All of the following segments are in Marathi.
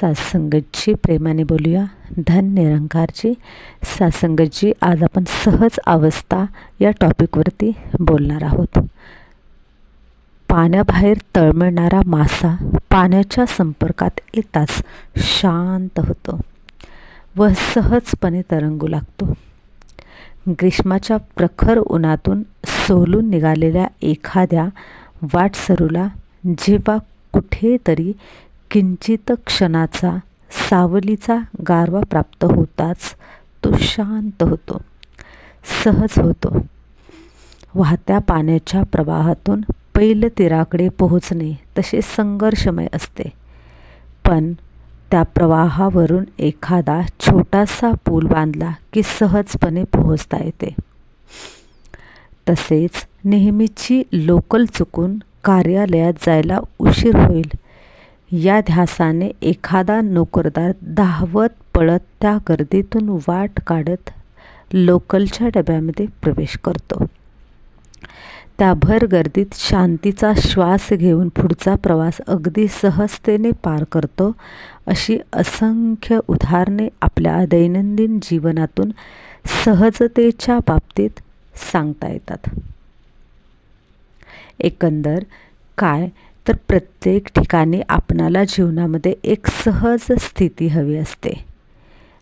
सासंगतची प्रेमाने बोलूया. धन निरंकारची सासंगतची आज आपण सहज अवस्था या टॉपिकवरती बोलणार आहोत. पाण्याबाहेर तळमळणारा मासा पाण्याच्या संपर्कात येताच शांत होतो व सहजपणे तरंगू लागतो. ग्रीष्माच्या प्रखर उन्हातून सोलून निघालेल्या एखाद्या वाटसरूला जेव्हा कुठेतरी किंचित क्षणाचा सावलीचा गारवा प्राप्त होताच तो शांत होतो सहज होतो. वाहत्या पाण्याच्या प्रवाहातून पैल तीराकडे पोहोचणे तसे संघर्षमय असते. पण त्या प्रवाहावरून एखादा छोटासा पूल बांधला की सहजपणे पोहोचता येते. तसेच नेहमीची लोकल चुकून कार्यालयात जायला उशीर होईल या ध्यासाने एखादा नोकरदार धावत पळत त्या गर्दीतून वाट काढत लोकलच्या डब्यामध्ये प्रवेश करतो. त्या भर गर्दीत शांतीचा श्वास घेऊन पुढचा प्रवास अगदी सहजतेने पार करतो अशी असंख्य उदाहरणे आपल्या दैनंदिन जीवनातून सहजतेच्या बाबतीत सांगता येतात. एकंदर काय तर प्रत्येक ठिकाणी आपणाला जीवनामध्ये एक सहज स्थिती हवी असते.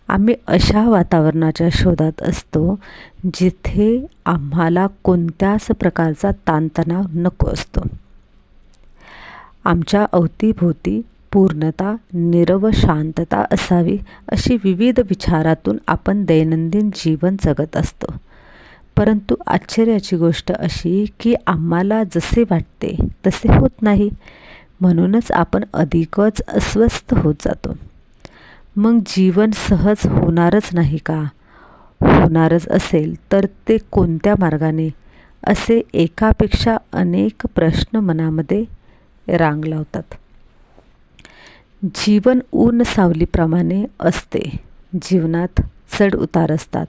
आम्ही अशा वातावरणाच्या शोधात असतो जिथे आम्हाला कोणत्याच प्रकारचा ताणतणाव नको असतो. आमच्या अवतीभोवती पूर्णता निरव शांतता असावी अशी विविध विचारातून आपण दैनंदिन जीवन जगत असतो. परंतु आश्चर्याची गोष्ट अशी की आम्हाला जसे वाटते तसे होत नाही. म्हणूनच आपण अधिकच अस्वस्थ होत जातो. मग जीवन सहज होणारच नाही का? होणारच असेल तर ते कोणत्या मार्गाने? असे एकापेक्षा अनेक प्रश्न मनामध्ये रांग लावतात. जीवन ऊन सावलीप्रमाणे असते. जीवनात चढ उतार असतात.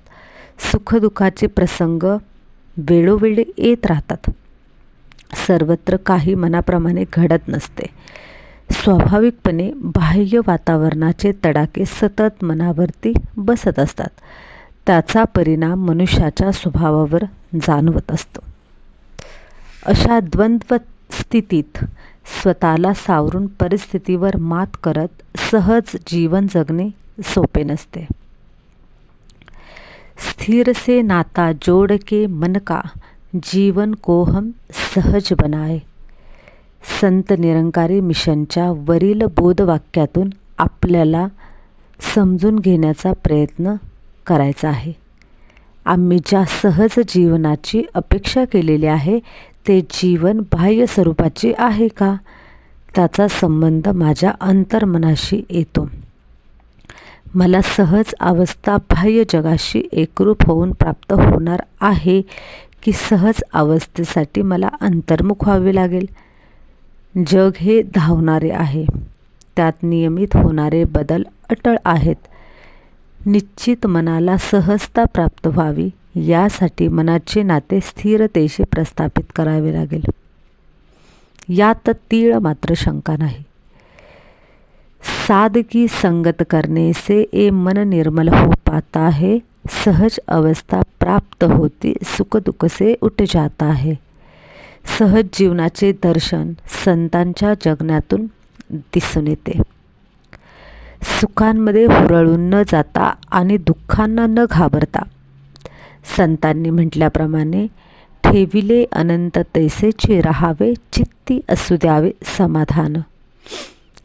सुखदुःखाचे प्रसंग वेळोवेळी येत राहतात. सर्वत्र काही मनाप्रमाणे घडत नसते. स्वाभाविकपणे बाह्य वातावरणाचे तडाखे सतत मनावरती बसत असतात. त्याचा परिणाम मनुष्याच्या स्वभावावर जाणवत असतो. अशा द्वंद्व स्थितीत स्वतःला सावरून परिस्थितीवर मात करत सहज जीवन जगणे सोपे नसते. स्थिर से नाता जोड़ के मन का जीवन को हम सहज बनाए। संत निरंकारी मिशनच्या वरील बोधवाक्यातून आपल्याला समजून घेण्याचा प्रयत्न करायचा आहे. आम्ही ज्या सहज जीवनाची अपेक्षा केलेली आहे ते जीवन बाह्य स्वरूपाचे आहे का? त्याचा संबंध माझ्या अंतर्मनाशी येतो. मला सहज अवस्था बाह्य जगाशी एकरूप होऊन प्राप्त होणार आहे की सहज अवस्थेसाठी मला अंतर्मुख व्हावे लागेल. जग हे धावणारे आहे. त्यात नियमित होणारे बदल अटळ आहेत. निश्चित मनाला सहजता प्राप्त व्हावी यासाठी मनाचे नाते स्थिरतेशी प्रस्थापित करावे लागेल. यात तीळ मात्र शंका नाही. सादगी संगत करने से ए मन निर्मल हो पाता है सहज अवस्था प्राप्त होती सुख दुःख से उठ जाता है। सहज जीवनाचे दर्शन संतांच्या जगण्यातून दिसून येते. सुखांमध्ये हुरळून न जाता आणि दुःखांना न घाबरता संतांनी म्हटल्याप्रमाणे ठेविले अनंत तैसेचे राहावे चित्ती असू द्यावे समाधान.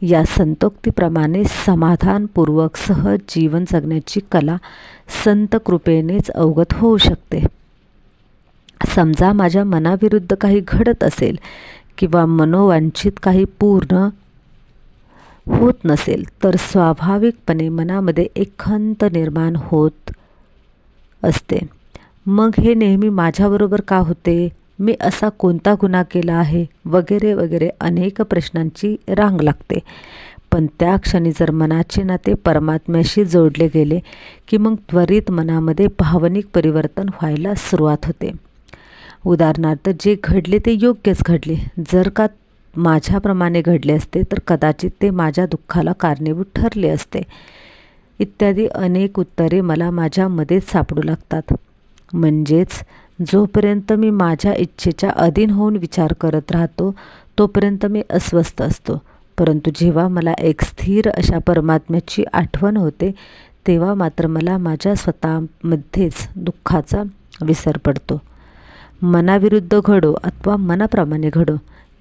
या संतोक्तीप्रमाणे समाधानपूर्वक सहज जीवन जगण्याची कला संत कृपेनेच अवगत होऊ शकते. समजा माझ्या मनाविरुद्ध काही घडत असेल किंवा मनोवांछित काही पूर्ण होत नसेल तर स्वाभाविकपणे मनामध्ये एक खंत निर्माण होत असते. मग हे नेहमी माझ्याबरोबर का होते? मी असा कोणता गुन्हा केला आहे? वगैरे वगैरे अनेक प्रश्नांची रांग लागते. पण त्या क्षणी जर मनाचे नाते परमात्म्याशी जोडले गेले की मग त्वरित मनामध्ये भावनिक परिवर्तन व्हायला सुरुवात होते. उदाहरणार्थ जे घडले ते योग्यच घडले. जर का माझ्याप्रमाणे घडले असते तर कदाचित ते माझ्या दुःखाला कारणीभूत ठरले असते. इत्यादी अनेक उत्तरे मला माझ्यामध्येच सापडू लागतात. म्हणजेच जोपर्यंत मी माझ्या इच्छेच्या अधीन होऊन विचार करत राहतो तोपर्यंत मी अस्वस्थ असतो. परंतु जेव्हा मला एक स्थिर अशा परमात्म्याची आठवण होते तेव्हा मात्र मला माझ्या स्वतःमध्येच दुःखाचा विसर पडतो. मनाविरुद्ध घडो अथवा मनाप्रमाणे घडो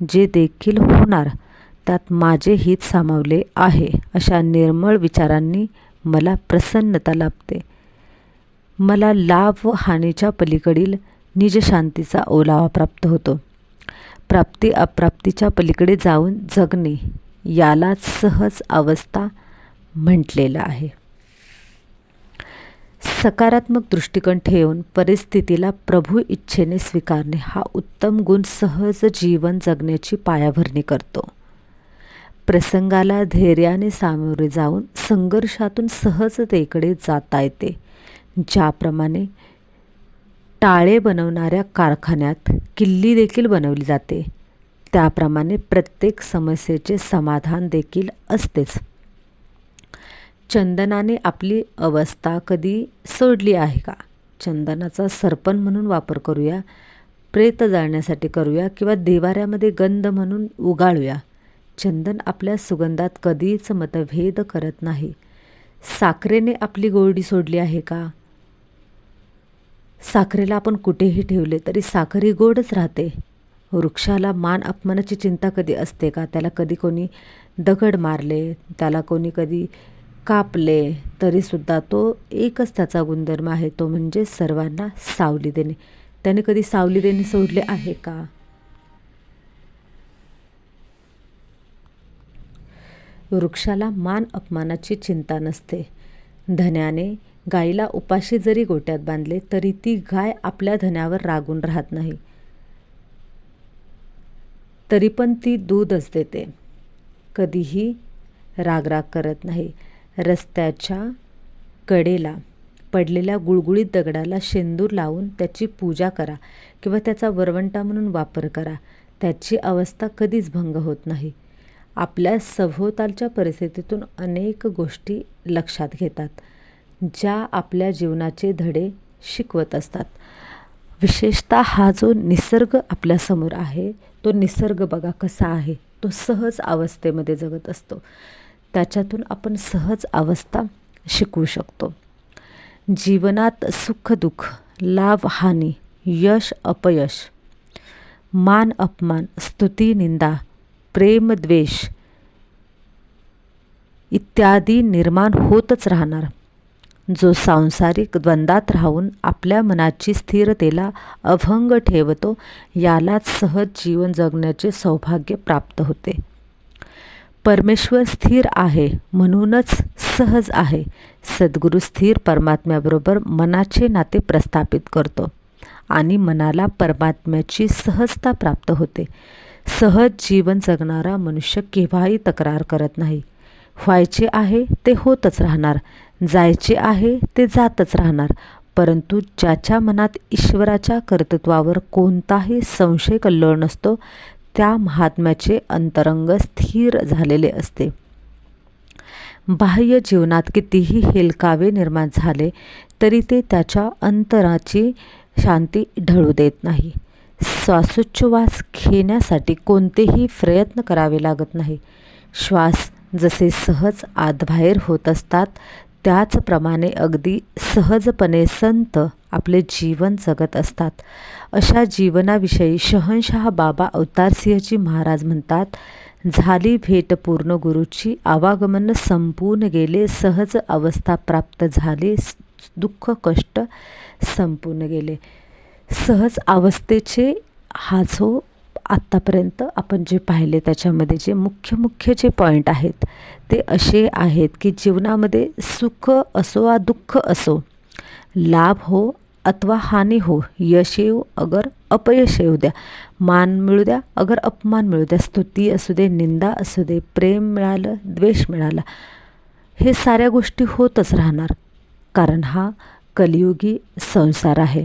जे देखील होणार त्यात माझे हित सामावले आहे अशा निर्मळ विचारांनी मला प्रसन्नता लाभते. मला लाभ व हानीच्या पलीकडील निजशांतीचा ओलावा प्राप्त होतो. प्राप्ती अप्राप्तीच्या पलीकडे जाऊन जगणे यालाच सहज अवस्था म्हटलेलं आहे. सकारात्मक दृष्टिकोन ठेवून परिस्थितीला प्रभू इच्छेने स्वीकारणे हा उत्तम गुण सहज जीवन जगण्याची पायाभरणी करतो. प्रसंगाला धैर्याने सामोरे जाऊन संघर्षातून सहजतेकडे जाता येते. ज्याप्रमाणे टाळे बनवणाऱ्या कारखान्यात किल्ली देखील बनवली जाते त्याप्रमाणे प्रत्येक समस्येचे समाधान देखील असतेच. चंदनाने आपली अवस्था कधी सोडली आहे का? चंदनाचा सरपण म्हणून वापर करूया प्रेत जाळण्यासाठी करूया किंवा देवाऱ्यामध्ये गंध म्हणून उगाळूया. चंदन आपल्या सुगंधात कधीच मतभेद करत नाही. साखरेने आपली गोरडी सोडली आहे का? साखरेला आपण कुठेही ठेवले तरी साखर ही गोडच राहते. वृक्षाला मान अपमानाची चिंता कधी असते का? त्याला कधी कोणी दगड मारले त्याला कोणी कधी कापले तरीसुद्धा तो एकच त्याचा गुणधर्म आहे तो म्हणजे सर्वांना सावली देणे. त्याने कधी सावली देणे सोडले आहे का? वृक्षाला मान अपमानाची चिंता नसते. धन्याने गाईला उपाशी जरी गोट्यात बांधले तरी ती गाय आपल्या धन्यावर रागून राहत नाही. तरी पण ती दूधच देते. कधीही रागराग करत नाही. रस्त्याच्या कडेला पडलेल्या गुळगुळीत दगडाला शेंदूर लावून त्याची पूजा करा किंवा त्याचा वरवंटा म्हणून वापर करा. त्याची अवस्था कधीच भंग होत नाही. आपल्या सभोवतालच्या परिस्थितीतून अनेक गोष्टी लक्षात घेतात. ज्या आपल्या जीवनाचे धडे शिकवत असतात. विशेषतः हा जो निसर्ग आपल्यासमोर आहे तो निसर्ग बघा कसा आहे तो सहज अवस्थेमध्ये जगत असतो. त्याच्यातून आपण सहज अवस्था शिकवू शकतो. जीवनात सुखदुःख लाभ हानी यश अपयश मान अपमान स्तुती निंदा प्रेम द्वेष इत्यादी निर्माण होतच राहणार. जो सांसारिक द्वंद्वात राहून आपल्या मनाची स्थिरतेला अभंग ठेवतो यालाच सहज जीवन जगण्याचे सौभाग्य प्राप्त होते. परमेश्वर स्थिर आहे म्हणूनच सहज आहे. सद्गुरू स्थिर परमात्म्याबरोबर मनाचे नाते प्रस्थापित करतो आणि मनाला परमात्म्याची सहजता प्राप्त होते. सहज जीवन जगणारा मनुष्य केव्हाही तक्रार करत नाही. व्हायचे आहे ते होतच राहणार. जायचे आहे ते जातच राहणार. परंतु ज्याच्या मनात ईश्वराच्या कर्तृत्वावर कोणताही संशय कल्लोळ नसतो त्या महात्म्याचे अंतरंग स्थिर झालेले असते. बाह्य जीवनात कितीही हेलकावे निर्माण झाले तरी ते त्याच्या अंतराची शांती ढळू देत नाही. श्वासोच्छ्वास घेण्यासाठी कोणतेही प्रयत्न करावे लागत नाही. श्वास जसे सहज आतबाहेर होत असतात त्याचप्रमाणे अगदी सहजपणे संत आपले जीवन जगत असतात. अशा जीवनाविषयी शहनशाह बाबा अवतारसिंहजी महाराज म्हणतात झाली भेट पूर्ण गुरुची आवागमन संपून गेले सहज अवस्था प्राप्त झाले दुःख कष्ट संपून गेले. सहज अवस्थेचे हा जो आत्तापर्यंत आपण जे पाहिले त्याच्यामध्ये जे मुख्य मुख्य जे पॉईंट आहेत ते असे आहेत की जीवनामध्ये सुख असो वा दुःख असो लाभ हो अथवा हानी हो यश येऊ अगर अपयश येऊ द्या मान मिळू द्या अगर अपमान मिळू द्या स्तुती असू दे निंदा असू दे प्रेम मिळालं द्वेष मिळाला हे साऱ्या गोष्टी होतच राहणार. कारण हा कलियुगी संसार आहे.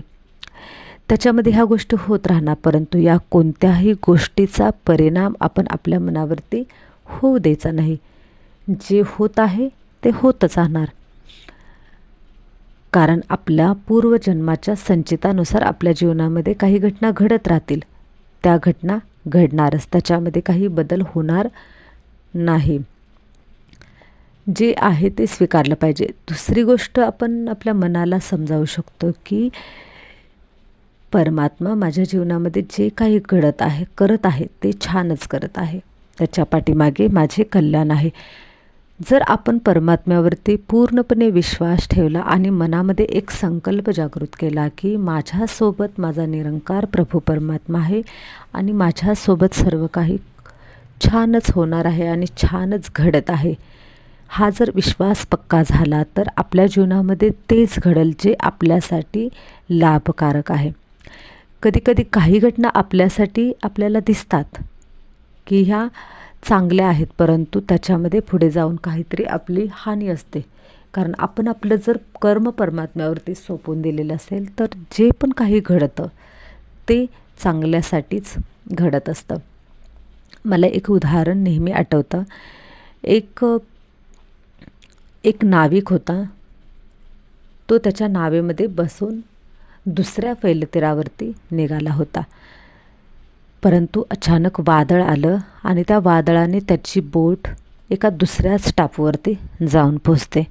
त्याच्यामध्ये ह्या गोष्टी होत राहणार. परंतु या कोणत्याही गोष्टीचा परिणाम आपण आपल्या मनावरती होऊ द्यायचा नाही. जे होत आहे ते होतच राहणार. कारण आपल्या पूर्वजन्माच्या संचितानुसार आपल्या जीवनामध्ये काही घटना घडत राहतील. त्या घटना घडणारच. त्याच्यामध्ये काही बदल होणार नाही. जे आहे ते स्वीकारलं पाहिजे. दुसरी गोष्ट आपण आपल्या मनाला समजावू शकतो की परमात्मा माझ्या जीवनामध्ये जे काही घडत आहे करत आहे ते छानच करत आहे. त्याच्या पाठीमागे माझे कल्याण आहे. जर आपण परमात्म्यावरती पूर्णपणे विश्वास ठेवला आणि मनामध्ये एक संकल्प जागृत केला की माझ्यासोबत माझा निरंकार प्रभू परमात्मा आहे आणि माझ्यासोबत सर्व काही छानच होणार आहे आणि छानच घडत आहे. हा जर विश्वास पक्का झाला तर आपल्या जीवनामध्ये तेच घडेल जे आपल्यासाठी लाभकारक आहे. कधीकधी काही घटना आपल्यासाठी आपल्याला दिसतात की ह्या चांगल्या आहेत परंतु त्याच्यामध्ये पुढे जाऊन काहीतरी आपली हानी असते. कारण आपण आपलं जर कर्म परमात्म्यावरती सोपून दिलेलं असेल तर जे पण काही घडतं ते चांगल्यासाठीच घडत असतं. मला एक उदाहरण नेहमी आठवतं. एक एक नाविक होता. तो त्याच्या नावेमध्ये बसून दुसऱ्या फैलतीरावरती निघाला होता. परंतु अचानक वादळ आलं आणि त्या वादळाने त्याची बोट एका दुसऱ्याच टापूवरती जाऊन पोचते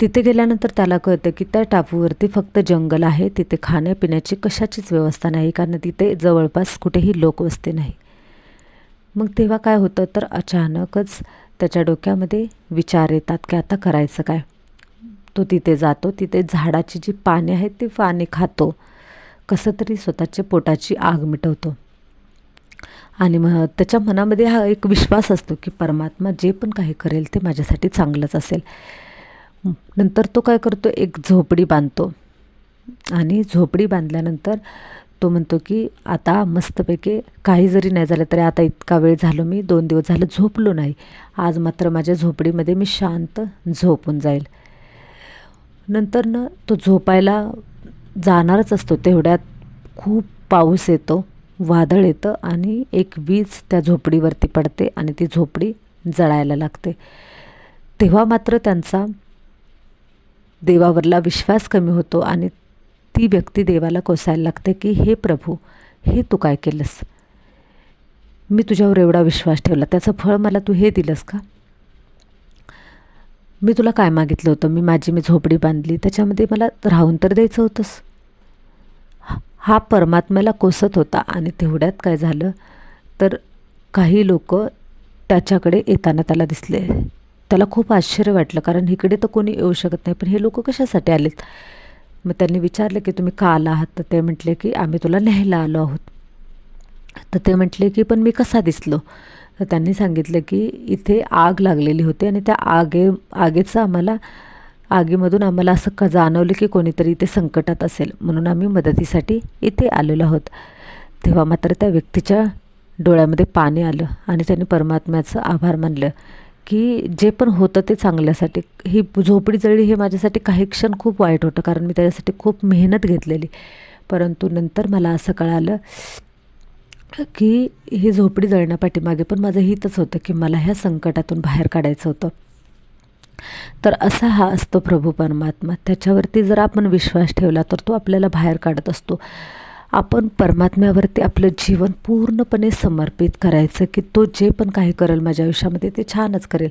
तिथे गेल्यानंतर त्याला कळतं की त्या टापूवरती फक्त जंगल आहे तिथे खाण्यापिण्याची कशाचीच व्यवस्था नाही कारण तिथे जवळपास कुठेही लोकवस्ती नाही. मग तेव्हा काय होतं? तर अचानकच त्याच्या डोक्यामध्ये विचार येतात की आता करायचं काय? तो तिथे जातो तिथे झाडाची जी पाने आहेत ती पाने खातो. कसं तरी स्वतःच्या पोटाची आग मिटवतो. आणि मग त्याच्या मनामध्ये हा एक विश्वास असतो की परमात्मा जे पण काही करेल ते माझ्यासाठी चांगलंच असेल. नंतर तो काय करतो एक झोपडी बांधतो. आणि झोपडी बांधल्यानंतर तो म्हणतो की आता मस्तपैकी काही जरी नाही झालं तरी आता इतका वेळ झालो मी दोन दिवस झालं झोपलो नाही. आज मात्र माझ्या झोपडीमध्ये मी शांत झोपून जाईल. नंतर न तो झोपायला जाणारच असतो. तेवढ्यात खूप पाऊस येतो वादळ येतं आणि एक वीज त्या झोपडीवरती पडते आणि ती झोपडी जळायला लागते. तेव्हा मात्र त्यांचा देवावरला विश्वास कमी होतो आणि ती व्यक्ती देवाला कोसायला लागते की हे प्रभू हे तू काय केलंस? मी तुझ्यावर एवढा विश्वास ठेवला. त्याचं फळ मला तू हे दिलंस का? मी तुला काय मागितलं होतं? मी माझी मी झोपडी बांधली. त्याच्यामध्ये मला राहून तर द्यायचं होतंस. हा परमात्म्याला कोसत होता आणि तेवढ्यात काय झालं? तर काही लोक त्याच्याकडे येताना त्याला दिसले. त्याला खूप आश्चर्य वाटलं कारण इकडे तर कोणी येऊ शकत नाही. पण हे लोक कशासाठी आलेत? मग त्यांनी विचारलं की तुम्ही का आला आहात? तर ते म्हटले की आम्ही तुला न्यायला आलो आहोत. तर ते म्हटले की पण मी कसा दिसलो? तर त्यांनी सांगितलं की इथे आग लागलेली होती आणि त्या आगे आगेचं आम्हाला आगीमधून आम्हाला असं का जाणवलं की कोणीतरी इथे संकटात असेल. म्हणून आम्ही मदतीसाठी इथे आलेलो आहोत. तेव्हा मात्र त्या व्यक्तीच्या डोळ्यामध्ये पाणी आलं आणि त्यांनी परमात्म्याचं आभार मानलं की जे पण होतं ते चांगल्यासाठी ही झोपडी जळली हे माझ्यासाठी काही क्षण खूप वाईट होतं कारण मी त्याच्यासाठी खूप मेहनत घेतलेली. परंतु नंतर मला असं कळालं की ही झोपडी जळण्यापाठीमागे पण माझं हितच होतं की मला ह्या संकटातून बाहेर काढायचं होतं. तर असा हा असतो प्रभू परमात्मा. त्याच्यावरती जर आपण विश्वास ठेवला तर तो आपल्याला बाहेर काढत असतो. आपण परमात्म्यावरती आपलं जीवन पूर्णपणे समर्पित करायचं की तो जे पण काही करेल माझ्या आयुष्यामध्ये ते छानच करेल.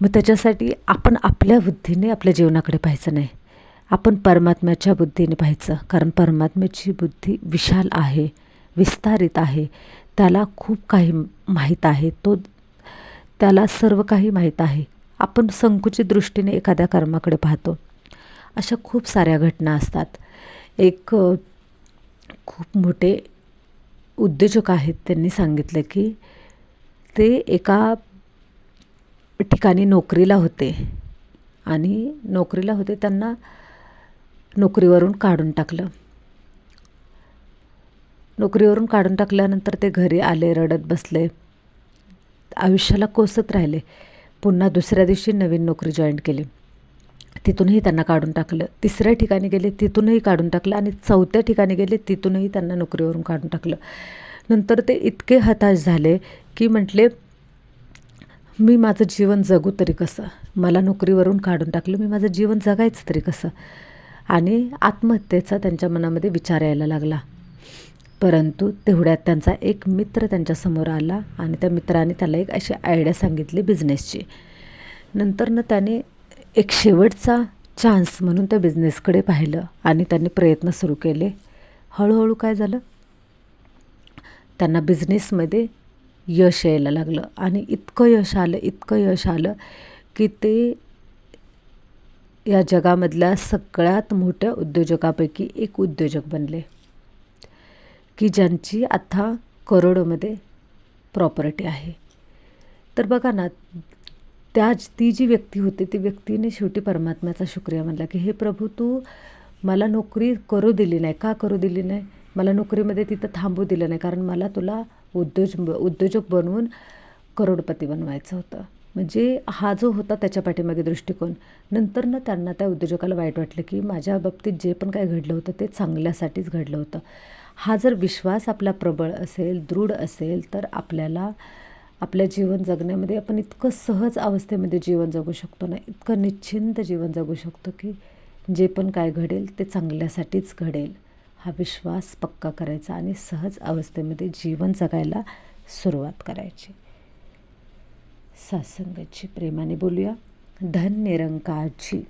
मग त्याच्यासाठी आपण आपल्या बुद्धीने आपल्या जीवनाकडे पाहायचं नाही. आपण परमात्म्याच्या बुद्धीने पाहायचं कारण परमात्म्याची बुद्धी विशाल आहे. विस्तारित आहे. त्याला खूप काही माहीत आहे. तो त्याला सर्व काही माहीत आहे. आपण संकुचित दृष्टीने एखाद्या कर्माकडे पाहतो. अशा खूप साऱ्या घटना असतात. एक खूप मोठे उद्योजक आहेत. त्यांनी सांगितलं की ते एका ठिकाणी नोकरीला होते. आणि नोकरीला होते त्यांना नोकरीवरून काढून टाकलं. नोकरीवरून काढून टाकल्यानंतर ते घरी आले रडत बसले. आयुष्याला कोसत राहिले. पुन्हा दुसऱ्या दिवशी नवीन नोकरी जॉईन केली. तिथूनही त्यांना काढून टाकलं. तिसऱ्या ठिकाणी गेले तिथूनही काढून टाकलं आणि चौथ्या ठिकाणी गेले तिथूनही त्यांना नोकरीवरून काढून टाकलं. नंतर ते इतके हताश झाले की म्हटले मी माझं जीवन जगू तरी कसं? मला नोकरीवरून काढून टाकलं मी माझं जीवन जगायचं तरी कसं? आणि आत्महत्येचा त्यांच्या मनामध्ये विचार यायला लागला. परंतु तेवढ्यात त्यांचा एक मित्र त्यांच्यासमोर आला आणि त्या मित्राने त्याला एक अशी आयडिया सांगितली बिझनेसची नंतरनं त्याने एक शेवटचा चान्स म्हणून त्या बिझनेसकडे पाहिलं आणि त्यांनी प्रयत्न सुरू केले. हळूहळू काय झालं? त्यांना बिझनेसमध्ये यश यायला लागलं आणि इतकं यश आलं इतकं यश आलं की ते या जगामधल्या सगळ्यात मोठ्या उद्योजकापैकी एक उद्योजक बनले. की ज्यांची आत्ता करोडोमध्ये प्रॉपर्टी आहे. तर बघा ना त्या ती जी व्यक्ती होती ती व्यक्तीने शेवटी परमात्म्याचा शुक्रिया म्हणला की हे प्रभू तू मला नोकरी करू दिली नाही. का करू दिली नाही? मला नोकरीमध्ये तिथं थांबू दिलं नाही कारण मला तुला उद्योज उद्योजक बनवून करोडपती बनवायचं होतं. म्हणजे हा जो होता त्याच्या पाठीमागे दृष्टिकोन. नंतर ना त्यांना त्या उद्योजकाला वाईट वाटलं की माझ्या बाबतीत जे पण काय घडलं होतं ते चांगल्यासाठीच घडलं होतं. हा जर विश्वास आपला प्रबळ असेल दृढ असेल तर आपल्याला आपल्या जीवन जगण्यामध्ये आपण इतकं सहज अवस्थेमध्ये जीवन जगू शकतो ना इतकं निश्चिंत जीवन जगू शकतो की जे पण काय घडेल ते चांगल्यासाठीच घडेल. हा विश्वास पक्का करायचा आणि सहज अवस्थेमध्ये जीवन जगायला सुरुवात करायची. सासंगाची प्रेमाने बोलूया. धन निरंकारची